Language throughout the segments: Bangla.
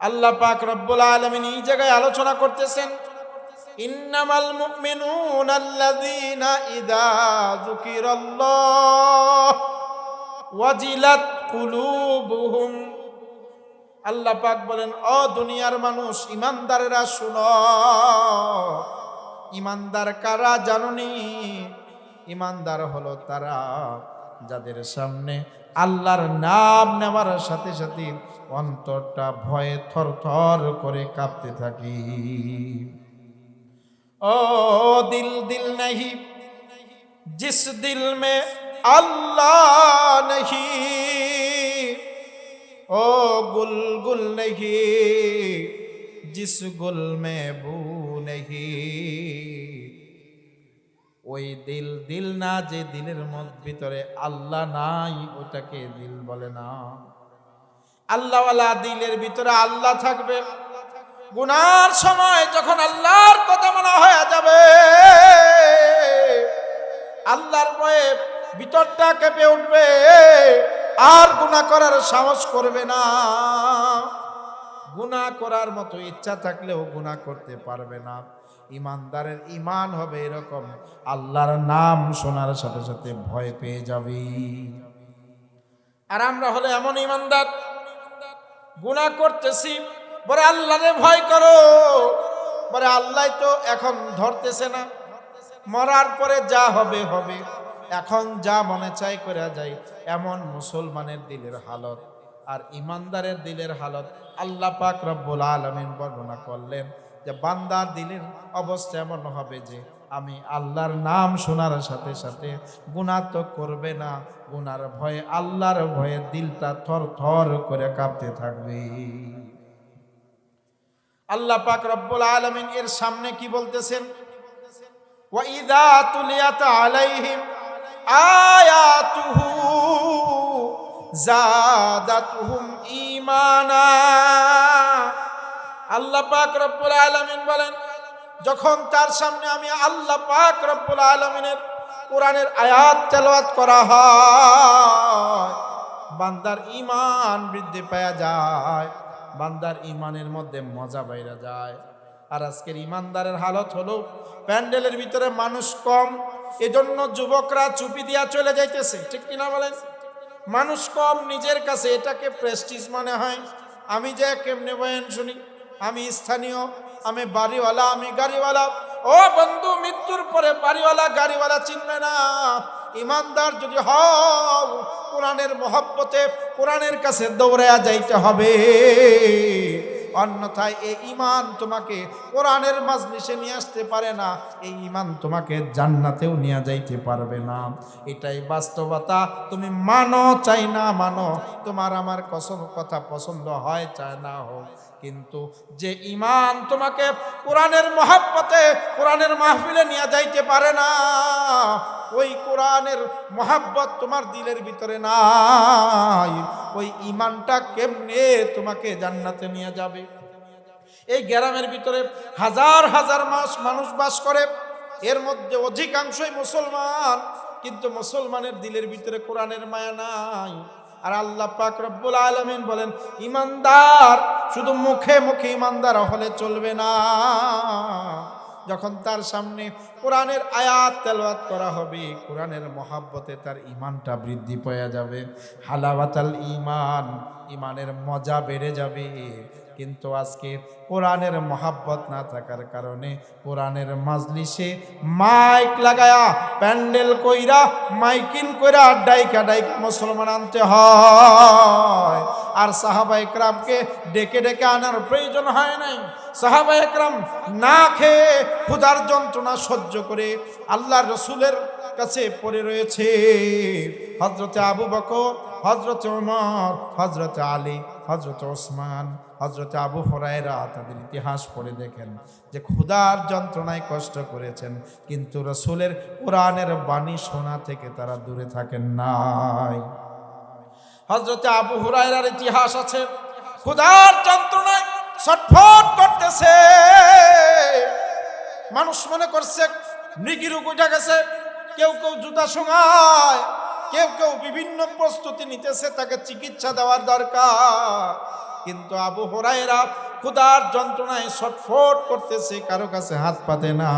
আল্লাহ পাক রব্বুল আলামিন এই জায়গায় আলোচনা করতেছেন, ইন্নামাল মুমিনুন আল্লাযীনা ইযা যুকিরাল্লাহ ওয়াজিলাত কুলুবুহুম। আল্লাহ পাক বলেন ও দুনিয়ার মানুষ, ইমানদারেরা শুনো, ইমানদার কারা জানুনি? ইমানদার হলো তারা যাদের সামনে আল্লাহর নাম নেওয়ার সাথে সাথে অন্তরটা ভয়ে থর থর করে কাঁপতে থাকি। ও দিল দিল নাহি, জিস দিল মে আল্লাহ নাহি, ও গুলগুল নাহি, জিস গুল মে বু নাহি। ওই দিল দিল না যে দিলের মধ্যে ভিতরে আল্লাহ নাই, ওটাকে দিল বলে না। আল্লাহওয়ালা দিলের ভিতরে আল্লাহ থাকবে। গুনার সময় যখন আল্লাহর কথা মনে হয়ে যাবে, আল্লাহর ভয়ে ভিতরটা কেঁপে উঠবে, আর গুনাহ করার সাহস করবে না। গুনাহ করার মতো ইচ্ছা থাকলেও গুনাহ করতে পারবে না। ইমানদারের ইমান হবে এরকম, আল্লাহর নাম শোনার সাথে সাথে ভয় পেয়ে যাবি। আর আমরা হলে এমন ইমানদার গুনাহ করতেছি। বলে, আল্লাহরে ভয় করো। বলে, আল্লাহ তো এখন ধরতেছে না। মরার পরে যা হবে হবে। এখন যা মনে চাই করে যায় এমন মুসলমানের দিলের হালত আর ইমানদারের দিলের হালত আল্লাহ পাক রব্বুল আলমিন বর্ণনা করলেন যে বান্দার দিলের অবস্থা এমন হবে যে আমি আল্লাহর নাম শোনার সাথে সাথে গুণা তো করবে না গুনার ভয়ে আল্লাহর ভয়ে দিলটা থর থর করে কাঁপতে থাকবে আল্লাহ পাক রব্বুল আলমিন এর সামনে কি বলতেছেন وَإِذَا تُلِيَتْ عَلَيْهِمْ آيَاتُهُ زَادَتْهُمْ إِيمَانًا আল্লাহ পাক রব্বুল আলামিন বলেন যখন তার সামনে আমি আল্লাহ পাক রব্বুল আলামিনের কোরআনের আয়াত তেলাওয়াত করা হয়, বান্দার ইমান বৃদ্ধি পাওয়া যায়, বান্দার ঈমানের মধ্যে মজা বাইরা যায়। আর আজকের ইমানদারের হালত হলো, প্যান্ডেলের ভিতরে মানুষ কম, এজন্য যুবকরা চুপি দিয়া চলে যাইতেছে। ঠিক কিনা বলেন? মানুষ কম, নিজের কাছে এটাকে প্রেস্টিজ মনে হয়। আমি যে কেমনে বয়ান শুনি? আমি স্থানীয় আমি বাড়িওয়ালা, আমি গাড়িওয়ালা। ও বন্ধু, মৃত্যুর পরে বাড়িওয়ালা, গাড়িওয়ালা চিনবে না। ইমানদার যদি হও, কোরআনের মহব্বতে, কোরআনের কাছে দৌড়ায়া যাইতে হবে। অন্যথায় এই ইমান তোমাকে কোরআনের মাজলিসে নিয়ে আসতে পারে না। এই ইমান তোমাকে জান্নাতেও নিয়ে যাইতে পারবে না। এটাই বাস্তবতা। তুমি মানো, চাই না মানো, তোমার আমার কসম কথা পছন্দ হয়, চায় না হোক। কিন্তু যে ইমান তোমাকে কোরআনের মহাব্বতে, কোরআনের মাহফিলে নিয়ে যাইতে পারে না, ওই কোরআনের মহাব্বত তোমার দিলের ভিতরে নাই। ওই ইমানটা কেমনে তোমাকে জান্নাতে নিয়ে যাবে? এই গ্রামের ভিতরে হাজার হাজার মাস মানুষ বাস করে। এর মধ্যে অধিকাংশই মুসলমান, কিন্তু মুসলমানের দিলের ভিতরে কোরআনের মায়া নাই। আর আল্লাহ পাক রব্বুল আলমিন বলেন ইমানদার শুধু মুখে মুখে ইমানদার হলে চলবে না। যখন তার সামনে কোরআনের আয়াত তেলওয়াত করা হবে, কোরআনের মহাব্বতে তার ইমানটা বৃদ্ধি পাওয়া যাবে। হালাবাতাল ইমান ইমানের মজা বেড়ে যাবে। কিন্তু আজকে কোরআনের মহাব্বত না থাকার কারণে কোরআনের মাজলিসে মাইক লাগায়া, প্যান্ডেল কইরা মাইকিং কইরা ডাইকা ডাইকা মুসলমান আনতে হয়। আর সাহাবা একরামকে ডেকে ডেকে আনার প্রয়োজন হয় নাই। সাহাবা একরাম না খেয়ে ক্ষুধার যন্ত্রণা সহ্য করে আল্লাহ রসুলের কাছে পড়ে রয়েছে। হজরতে আবু বকর হজরত ওমর হজরত আলী হজরত ওসমান হজরত আবু হরাইরা তাদের ইতিহাস পড়ে দেখেন যে ক্ষুধার যন্ত্রণায় কষ্ট করেছেন, কিন্তু রসুলের কোরআনের বাণী শোনা থেকে তারা দূরে থাকেন নাই। হজরতে আবু হুরায়রার ইতিহাস আছে, ক্ষুধার যন্ত্রণায় ছটফট করতেছে। মানুষ মনে করছে মৃগির উঠে গেছে, কেউ কেউ জুতা শোঙায়। কেউ কেউ বিভিন্ন প্রস্তুতি নিতেছে, তাকে চিকিৎসা দেওয়ার দরকার। কিন্তু আবু হরাইরা ক্ষুধার যন্ত্রণায় ছটফট করতেছে, কারও কাছে হাত পাতে না।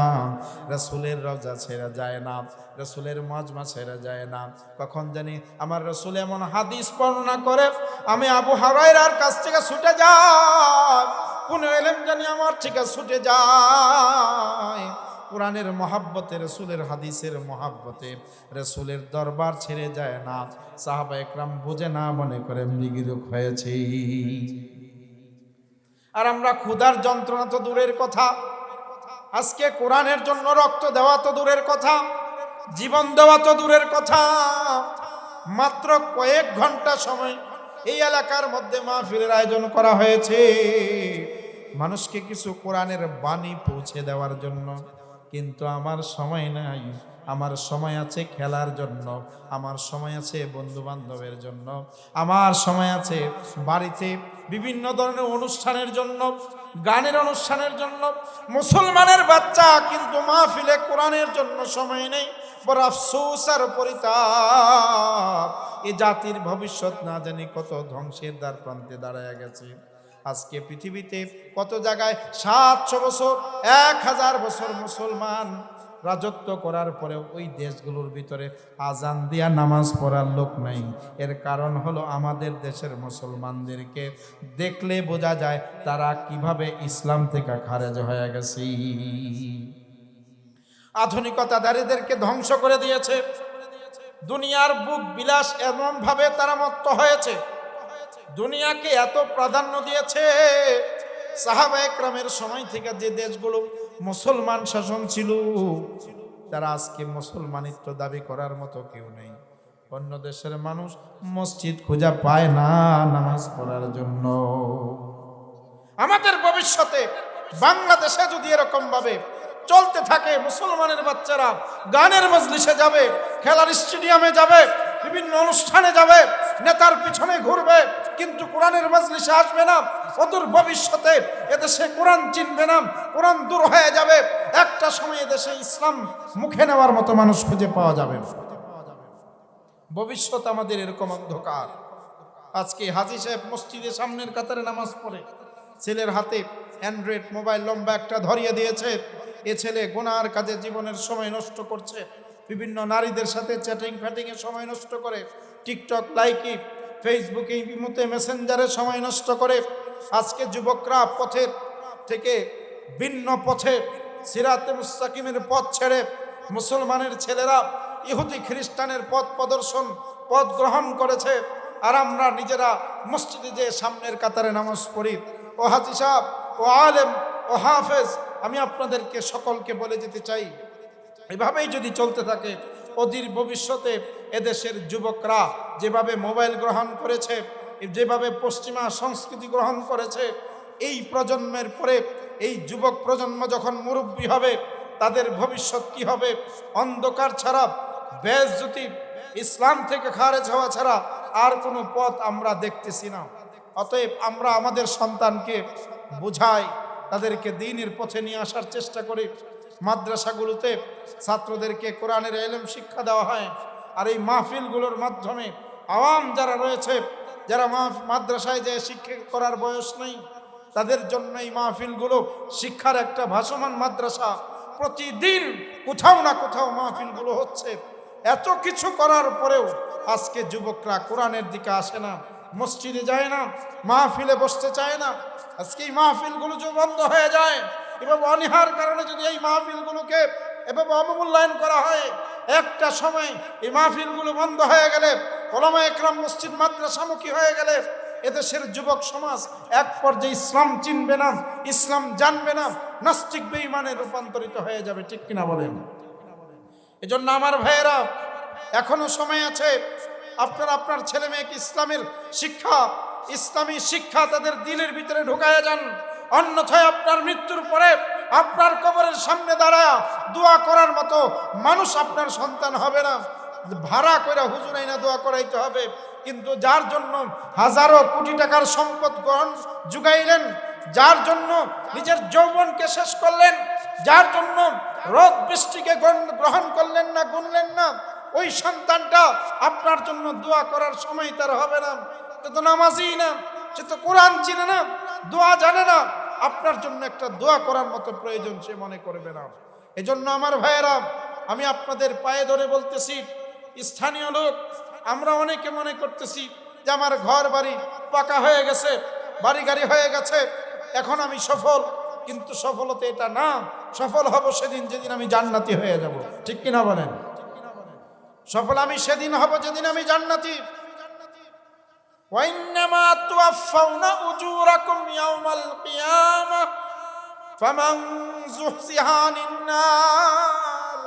রসুলের রজা ছেড়ে যায় না, রসুলের মজমা ছেড়ে যায় না। কখন জানি আমার রসুল এমন হাদিস বর্ণনা করে, আমি আবু হারাইরার কাছ থেকে ছুটে যাই। কোনো এলেম জানি আমার থেকে ছুটে যায়। কোরআনের মহাব্বতে, রসুলের হাদিসের মহাব্বতে রসুলের দরবার ছেড়ে যায় না। সাহাবা একরাম বুঝে না, মনে করে মৃগিরুক হয়েছে। আর আমরা ক্ষুধার যন্ত্রণা তো দূরের কথা। আজকে কোরআনের জন্য রক্ত দেওয়া তো দূরের কথা। জীবন দেওয়া তো দূরের কথা। মাত্র কয়েক ঘণ্টা সময় এই এলাকার মধ্যে মাহফিলের আয়োজন করা হয়েছে। মানুষকে কিছু কোরআনের বাণী পৌঁছে দেওয়ার জন্য। কিন্তু আমার সময় নাই। আমার সময় আছে খেলার জন্য, আমার সময় আছে বন্ধু বান্ধবের জন্য, আমার সময় আছে বাড়িতে বিভিন্ন ধরনের অনুষ্ঠানের জন্য, গানের অনুষ্ঠানের জন্য। মুসলমানের বাচ্চা কিন্তু মাহফিলে কোরআনের জন্য সময় নেই। বড় আফসোস আর পরিতাপ। এ জাতির ভবিষ্যৎ না জানি কত ধ্বংসের দ্বার প্রান্তে দাঁড়ায় গেছে। আজকে পৃথিবীতে কত জায়গায় সাতশো বছর, এক হাজার বছর মুসলমান রাজত্ব করার পরেও ওই দেশগুলোর ভিতরে আজান দিয়া নামাজ পড়ার লোক নাই। এর কারণ হলো আমাদের দেশের মুসলমানদেরকে দেখলে বোঝা যায় তারা কীভাবে ইসলাম থেকে খারেজ হয়ে গেছে। আধুনিকতা দারিদেরকে ধ্বংস করে দিয়েছে। দুনিয়ার বুক বিলাস এমন ভাবে তারা মত্ত হয়েছে। দুনিয়াকে এত প্রাধান্য দিয়েছে। সাহাবা একরামের সময় থেকে যে দেশগুলো মুসলমান শাসন ছিল, তারা আজকে মুসলমানিত্ব দাবি করার মতো কেউ নেই। অন্য দেশের মানুষ মসজিদ খোঁজা পায় না নামাজ পড়ার জন্য। আমাদের ভবিষ্যতে বাংলাদেশে যদি এরকম ভাবে চলতে থাকে, মুসলমানের বাচ্চারা গানের মজলিসে যাবে, খেলার স্টেডিয়ামে যাবে, বিভিন্ন অনুষ্ঠানে যাবে নেতার পিছনে ঘুরবে, কিন্তু কোরআনের মজলিসে আসবে না। অদূর ভবিষ্যতে এদেশে কোরআন চিনবে না, কোরআন দূর হয়ে যাবে। একটা সময় এদেশে ইসলাম মুখে নেওয়ার মতো মানুষ খুঁজে পাওয়া যাবে। ভবিষ্যৎ আমাদের এরকম অন্ধকার। আজকে হাজি সাহেব মসজিদের সামনের কাতারে নামাজ পড়ে। ছেলের হাতে অ্যান্ড্রয়েড মোবাইল লম্বা একটা ধরিয়ে দিয়েছে। এ ছেলে গোনার কাজে জীবনের সময় নষ্ট করছে। বিভিন্ন নারীদের সাথে চ্যাটিং ফ্যাটিংয়ে সময় নষ্ট করে টিকটক লাইকি ফেসবুকে ইমুতে মেসেঞ্জারে সময় নষ্ট করে। আজকে যুবকরা পথের থেকে ভিন্ন পথে সিরাতে মুস্তাকিমের পথ ছেড়ে মুসলমানের ছেলেরা ইহুদি খ্রিস্টানের পথ প্রদর্শন, পথ গ্রহণ করেছে আর আমরা নিজেরা মসজিদে যে সামনের কাতারে নামাজ পড়ি। ও হাজি সাহেব, ও আলেম, ও হাফেজ, আমি আপনাদেরকে সকলকে বলে যেতে চাই। এভাবেই যদি চলতে থাকে, অধীর ভবিষ্যতে এদেশের যুবকরা যেভাবে মোবাইল গ্রহণ করেছে, যেভাবে পশ্চিমা সংস্কৃতি গ্রহণ করেছে, এই প্রজন্মের পরে এই যুবক প্রজন্ম যখন মুরব্বী হবে, তাদের ভবিষ্যৎ কি হবে? অন্ধকার ছাড়া, বেশ যদি ইসলাম থেকে খারেজ হওয়া ছাড়া আর কোনো পথ আমরা দেখতেছি না। অতএব আমরা আমাদের সন্তানকে বুঝাই, তাদেরকে দিনের পথে নিয়ে আসার চেষ্টা করি। মাদ্রাসাগুলোতে ছাত্রদেরকে কোরআনের এলেম শিক্ষা দেওয়া হয়। আর এই মাহফিলগুলোর মাধ্যমে আওয়াম যারা রয়েছে, যারা মাদ্রাসায় যে শিক্ষা করার বয়স নেই, তাদের জন্য এই মাহফিলগুলো শিক্ষার একটা ভাসমান মাদ্রাসা। প্রতিদিন কোথাও না কোথাও মাহফিলগুলো হচ্ছে। এত কিছু করার পরেও আজকে যুবকরা কোরআনের দিকে আসে না, মসজিদে যায় না, মাহফিলে বসতে চায় না। আজকে এই মাহফিলগুলো যে বন্ধ হয়ে যায় এভাবে অনীহার কারণে যদি এই মাহফিলগুলোকে এভাবে অবমূল্যায়ন করা হয়, একটা সময় এই মাহফিলগুলো বন্ধ হয়ে গেলে, ওলামা একরাম মসজিদ মাদ্রাসামুখী হয়ে গেলে, এদেশের যুবক সমাজ এক পর্যায়ে ইসলাম চিনবে না, ইসলাম জানবে না, নাস্তিক বেঈমানে রূপান্তরিত হয়ে যাবে, ঠিক কিনা বলেন? এজন্য আমার ভাইয়েরা, এখনও সময় আছে, আপনারা আপনার ছেলে মেয়েকে ইসলামের শিক্ষা, ইসলামী শিক্ষা তাদের দিলের ভিতরে ঢুকায়া যান। অন্যথায় আপনার মৃত্যুর পরে আপনার কবরের সামনে দাঁড়ায় দোয়া করার মতো মানুষ আপনার সন্তান হবে না। ভাড়া করে হুজুর আইনা দোয়া করাইতে হবে। কিন্তু যার জন্য হাজারো কোটি টাকার সম্পদ গ্রহণ জুগাইলেন যার জন্য নিজের যৌবনকে শেষ করলেন, যার জন্য রোদ বৃষ্টিকে গ্রহণ করলেন না, গুনলেন না, ওই সন্তানটা আপনার জন্য দোয়া করার সময় তার হবে না। সে তো নামাজই না, সে তো কোরআন চিনে না, দোয়া জানে না। আপনার জন্য একটা দোয়া করার মতো প্রয়োজন সে মনে করবে না। এজন্য আমার ভাইয়েরা, আমি আপনাদের পায়ে ধরে বলতেছি, স্থানীয় লোক, আমরা অনেকে মনে করতেছি যে আমার ঘর বাড়ি পাকা হয়ে গেছে বাড়ি গাড়ি হয়ে গেছে, এখন আমি সফল, কিন্তু সফলতা এটা না, সফল হব সেদিন, যেদিন আমি জান্নাতি হয়ে যাব। ঠিক কিনা বলেন? সফল আমি সেদিন হব, যেদিন আমি জান্নাতি। وإنما توفون أجوركم يوم القيامة فمن زحزح عن النار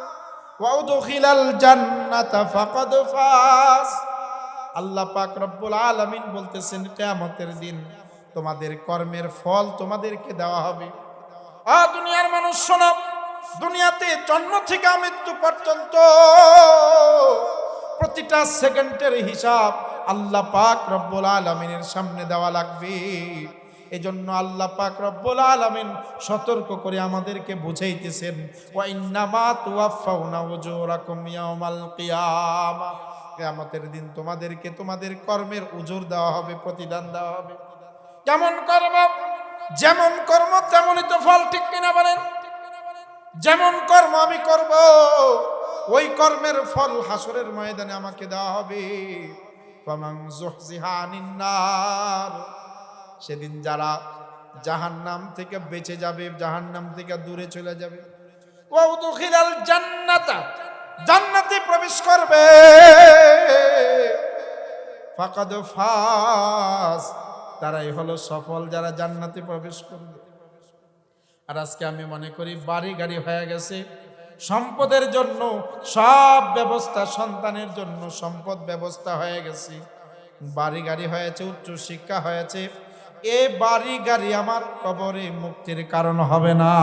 وأدخل الجنة فقد فاز আল্লাহ পাক রব্বুল আলামিন বলতেছেন কিয়ামতের দিন তোমাদের কর্মের ফল তোমাদেরকে দেওয়া হবে আ দুনিয়ার মানুষ শোনো দুনিয়াতে জন্ম থেকে মৃত্যু পর্যন্ত প্রতিটা সেকেন্ডের হিসাব আল্লাহ পাক রব্বুল আলমিনের সামনে দেওয়া লাগবে। এজন্য আল্লাহ পাক রব্বুল আলামিন সতর্ক করে আমাদেরকে বুঝাইতেছেন কিয়ামা। কিয়ামতের দিন তোমাদেরকে তোমাদের কর্মের উজুর দেওয়া হবে, প্রতিদান দেওয়া হবে। কেমন কর্ম, যেমন কর্ম তেমনই তো ফল, ঠিক কিনা বলেন? যেমন কর্ম আমি করব, ওই কর্মের ফল হাসরের ময়দানে আমাকে দেওয়া হবে। সেদিন যারা জাহান নাম থেকে বেঁচে যাবে জাহান নাম থেকে দূরে চলে যাবে। জান্নাতা, জান্নাতে প্রবেশ করবে। ফাস তারাই হলো সফল যারা জান্নাতে প্রবেশ করবে। আর আজকে আমি মনে করি বাড়ি গাড়ি হয়ে গেছে। সম্পদের জন্য, সব ব্যবস্থা সন্তানের জন্য সম্পদ ব্যবস্থা হয়ে গেছে। বাড়ি গাড়ি হয়েছে উচ্চ শিক্ষা হয়েছে। এ বাড়ি গাড়ি আমার কবরে মুক্তির কারণ হবে না।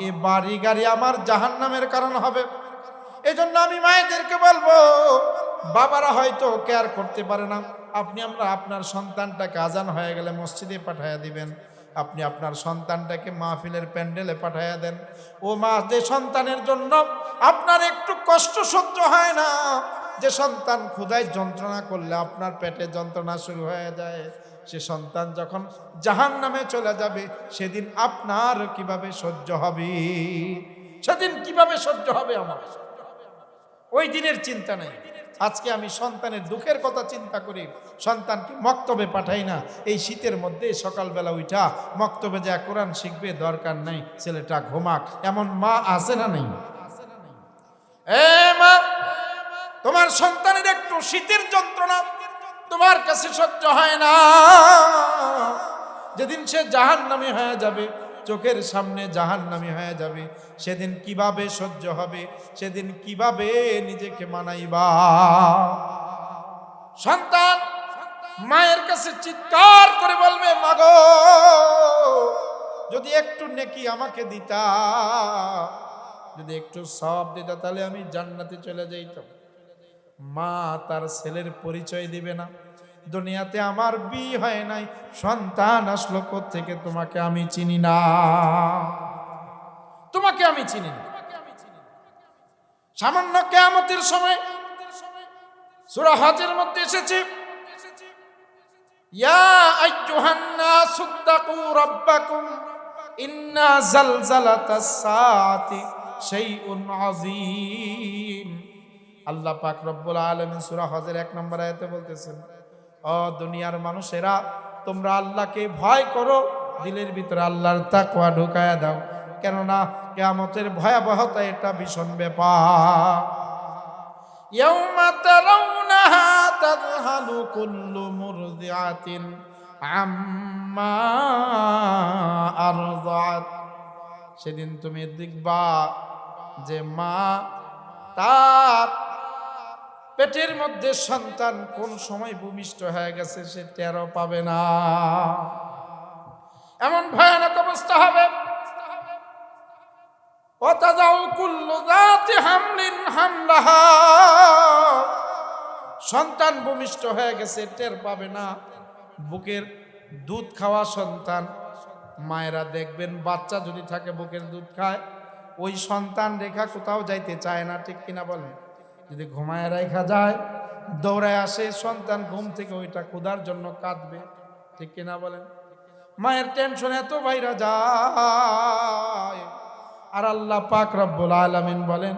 এ বাড়ি গাড়ি আমার জাহান্নামের কারণ হবে। এজন্য আমি মায়েদেরকে বলব, বাবারা হয়তো কেয়ার করতে পারে না। আপনি আমরা আপনার সন্তানটাকে আজান হয়ে গেলে মসজিদে পাঠাইয়া দিবেন। আপনি আপনার সন্তানটাকে মাহফিলের প্যান্ডেলে পাঠাইয়া দেন। ও মা, যে সন্তানের জন্য আপনার একটু কষ্ট সহ্য হয় না, যে সন্তান ক্ষুধায় যন্ত্রণা করলে আপনার পেটে যন্ত্রণা শুরু হয়ে যায়। সে সন্তান যখন জাহান নামে চলে যাবে, সেদিন আপনার কীভাবে সহ্য হবে? সেদিন কীভাবে সহ্য হবে আমার? ওই দিনের চিন্তা নেই। আজকে আমি সন্তানের দুঃখের কথা চিন্তা করি, সন্তানকে মক্তবে পাঠাই না। এই শীতের মধ্যে সকালবেলা উঠা মক্তবে যা কোরআন শিখবে দরকার নাই, ছেলেটা ঘুমাক। এমন মা আছে না নেই? মা, তোমার সন্তানের একটু শীতের যন্ত্রণা তোমার কাছে সহ্য হয় না। যেদিন সে জাহান্নামী হয়ে যাবে চোখের সামনে জাহান্নামী হয়ে যাবে। সেদিন কীভাবে সহ্য হবে? সেদিন কীভাবে নিজেকে মানাইবা? সন্তান, মায়ের কাছে চিৎকার করে বলবে, মাগো, যদি একটু নেকি আমাকে দিতা, যদি একটু সব দিতা, তাহলে আমি জান্নাতে চলে যাইতাম। মা তার ছেলের পরিচয় দিবে না। দুনিয়াতে আমার বিয়ে হয় নাই, সন্তান আসলো থেকে তোমাকে আমি চিনি না। তোমাকে আমি চিনি না। সামান্য কেয়ামতের সময় সূরা হজের মধ্যে এসেছে, ইয়া আইয়ুহান নাসু রাব্বাকুম, ইন্না জালজালাতাস সাআতি শাইউন আযীম। আল্লাহ পাক রব্বুল আলামিন সূরা হজের এক নম্বর আয়াতে বলতেছেন ও দুনিয়ার মানুষেরা তোমরা আল্লাহকে ভয় করো দিলের ভিতরে আল্লাহর তাকওয়া ঢুকায়া দাও কেননা কিয়ামতের ভয়াবহতা এটা ভীষণ ব্যাপার يوم ترونها تذهل كل مرضعة عما أرضعت সেদিন তুমি দেখবা যে মা তার পেটের মধ্যে সন্তান কোন সময় ভূমিষ্ঠ হয়ে গেছে সে টেরও পাবে না। এমন ভয়ানক অবস্থা হবে। সন্তান ভূমিষ্ঠ হয়ে গেছে, টের পাবে না। বুকের দুধ খাওয়া সন্তান, মায়েরা দেখবেন বাচ্চা যদি থাকে, বুকের দুধ খায়, ওই সন্তান রেখা কোথাও যাইতে চায় না, ঠিক কিনা বলেন? যদি ঘুমায় রেখা যায়, দৌড়ায় আসে, সন্তান ঘুম থেকে ওইটা ক্ষুধার জন্য কাঁদবে। ঠিক কিনা বলেন? মায়ের টেনশন এত বাইরা যায়। আর আল্লাহ পাক রব্বুল আলামিন বলেন,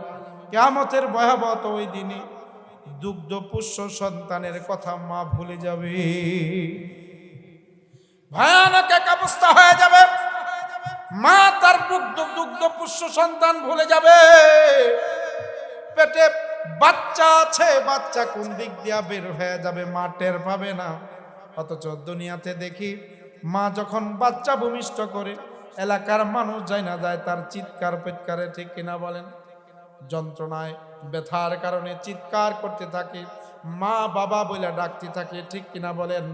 কেয়ামতের ভয়াবহ ওই দিনে দুগ্ধ পুষ্য সন্তানের কথা মা ভুলে যাবে। ভয়ানক এক অবস্থা হয়ে যাবে। মা তার দুগ্ধ দুগ্ধ পুষ্য সন্তান ভুলে যাবে। পেটে বাচ্চা আছে, বাচ্চা কোন দিক দিয়া বের হয়ে যাবে মা টের পাবে না। অথচ দুনিয়াতে দেখি, মা যখন বাচ্চা ভূমিষ্ঠ করে, এলাকার মানুষ যায় না যায় তার চিৎকার পেটকারে ঠিক কিনা বলেন। যন্ত্রণায়, ব্যথার কারণে চিৎকার করতে থাকে, মা বাবা বলে ডাকতে থাকে ঠিক কিনা বলেন।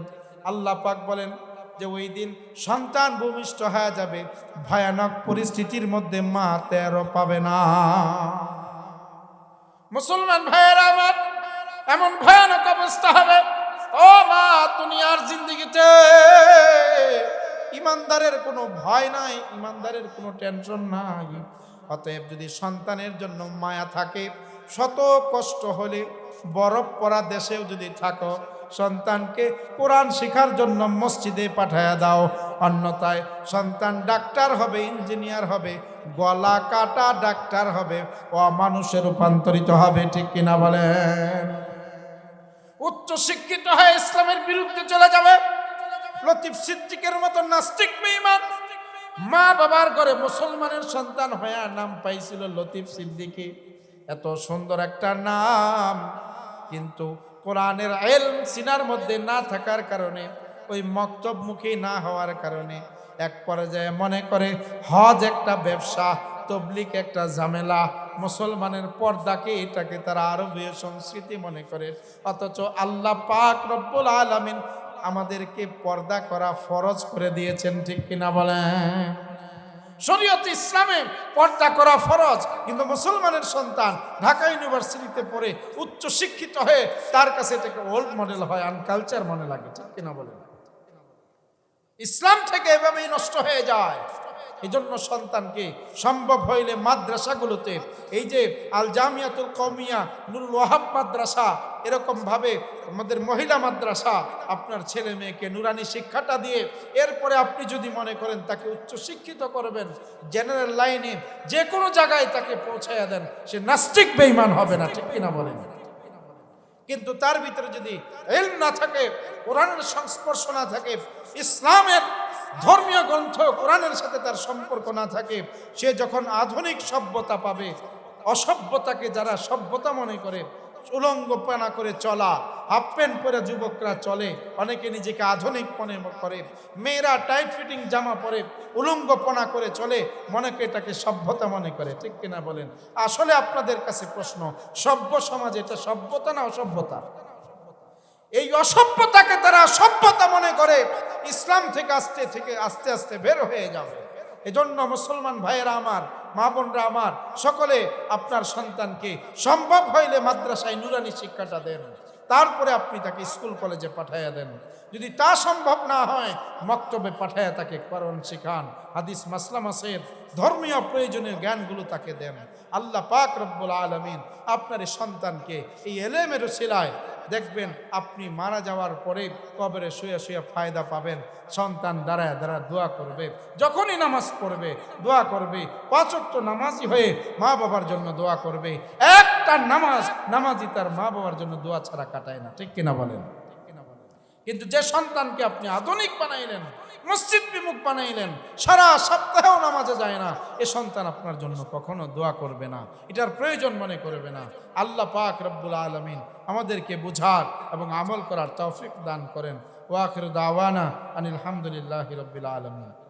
আল্লাহ পাক বলেন যে ওই দিন সন্তান ভূমিষ্ঠ হয়ে যাবে, ভয়ানক পরিস্থিতির মধ্যে মা তেরো পাবে না। মুসলমান ভাইয়েরা আমার, এমন ভয়ানক অবস্থা হবে। ও মা, দুনিয়ার জিন্দিগিতে ইমানদারের কোনো ভয় নাই, ইমানদারের কোনো টেনশন নাই। অতএব যদি সন্তানের জন্য মায়া থাকে, শত কষ্ট হলে বরফ পরা দেশেও যদি থাকো, সন্তানকে কোরআন শেখার জন্য মসজিদে পাঠায়া দাও। অন্যথায় সন্তান ডাক্তার হবে, ইঞ্জিনিয়ার হবে, গলা কাটা ডাক্তার হবে ও মানুষে রূপান্তরিত হবে, ঠিক কিনা বলেন? উচ্চ শিক্ষিত হয়ে ইসলামের বিরুদ্ধে চলে যাবে। লতিফ সিদ্দিকের মতো নাস্তিক বেঈমান। মা বাবার ঘরে মুসলমানের সন্তান হয়ে নাম পাইছিল লতিফ সিদ্দিকি। এত সুন্দর একটা নাম। কিন্তু কোরআনের এলম সিনার মধ্যে না থাকার কারণে ওই মক্তবমুখী না হওয়ার কারণে এক পর্যায়ে মনে করে, হজ একটা ব্যবসা তবলিক একটা ঝামেলা, মুসলমানের পর্দাকে এটাকে তারা আরবীয় সংস্কৃতি মনে করে। অথচ আল্লাহ পাক রব্বুল আলামিন আমাদেরকে পর্দা করা ফরজ করে দিয়েছেন, ঠিক কিনা বলেন? শরীয়ত ইসলামে পর্দা করা ফরজ, কিন্তু মুসলমানের সন্তান ঢাকা ইউনিভার্সিটিতে পড়ে উচ্চ শিক্ষিত হয়ে তার কাছে এটাকে ওল্ড মডেল হয় আনকালচার মনে লাগে, ঠিক কিনা বলেন? ইসলাম থেকে এভাবেই নষ্ট হয়ে যায়। এই জন্য সন্তানকে সম্ভব হইলে মাদ্রাসাগুলোতে এই যে আল জামিয়াতুল কৌমিয়া নুরুল ওয়াহাব মাদ্রাসা এরকম ভাবে আমাদের মহিলা মাদ্রাসা, আপনার ছেলে মেয়েকে নুরানি শিক্ষাটা দিয়ে এরপরে আপনি যদি মনে করেন তাকে উচ্চ শিক্ষিত করবেন, জেনারেল লাইনে যে কোনো জায়গায় তাকে পৌঁছাইয়া দেন, সে নাস্তিক বেইমান হবে না, ঠিক কিনা বলেন? কিন্তু তার ভিতরে যদি এল না থাকে, কোরআনের সংস্পর্শ না থাকে, ইসলামের ধর্মীয় গ্রন্থ কোরআনের সাথে তার সম্পর্ক না থাকে, সে যখন আধুনিক সভ্যতা পাবে, অসভ্যতাকে যারা সভ্যতা মনে করে উলঙ্গপানা করে চলা হাফ প্যান্ট পরে যুবকরা চলে, অনেকে নিজেকে আধুনিক মনে করে, মেয়েরা টাইট ফিটিং জামা পরে উলঙ্গপনা করে চলে, মনে করে এটাকে সভ্যতা মনে করে, ঠিক কিনা বলেন? আসলে আপনাদের কাছে প্রশ্ন, সভ্য সমাজ এটা সভ্যতা না অসভ্যতা? এই অসভ্যতাকে তারা সভ্যতা মনে করে, ইসলাম থেকে আস্তে থেকে আস্তে আস্তে বের হয়ে যাবে। এজন্য মুসলমান ভাইয়েরা আমার মা বোনরা আমার, সকলে আপনার সন্তানকে সম্ভব হইলে মাদ্রাসায় নুরানি শিক্ষাটা দেন। তারপরে আপনি তাকে স্কুল কলেজে পাঠাইয়া দেন। যদি তা সম্ভব না হয়, মক্তবে পাঠাইয়া তাকে করণ শিখান, হাদিস মাসলাম আসের ধর্মীয় প্রয়োজনীয় জ্ঞানগুলো তাকে দেন। আল্লাহ পাক রব্বুল আলমিন আপনার সন্তানকে এই এলেমের শিলায় দেখবেন আপনি মারা যাওয়ার পরে কবরে শুয়ে শুয়ে ফায়দা পাবেন। সন্তান দাঁড়ায় দাঁড়া দোয়া করবে, যখনই নামাজ পড়বে দোয়া করবে, পাঁচক্ত নামাজি হয়ে মা বাবার জন্য দোয়া করবে। একটা নামাজ, নামাজি তার মা বাবার জন্য দোয়া ছাড়া কাটায় না, ঠিক কিনা বলেন? কিন্তু যে সন্তানকে আপনি আধুনিক বানাইলেন মসজিদ বিমুখ বানাইলেন। সারা সপ্তাহেও নামাজে যায় না। এ সন্তান আপনার জন্য কখনো দোয়া করবে না। এটার প্রয়োজন মনে করবে না। আল্লাহ পাক রব্বুল আলমিন আমাদেরকে বুঝার এবং আমল করার তৌফিক দান করেন। ওয়াখির দাওয়ানা আনিল হামদুলিল্লাহ রব্বিল আলমিন।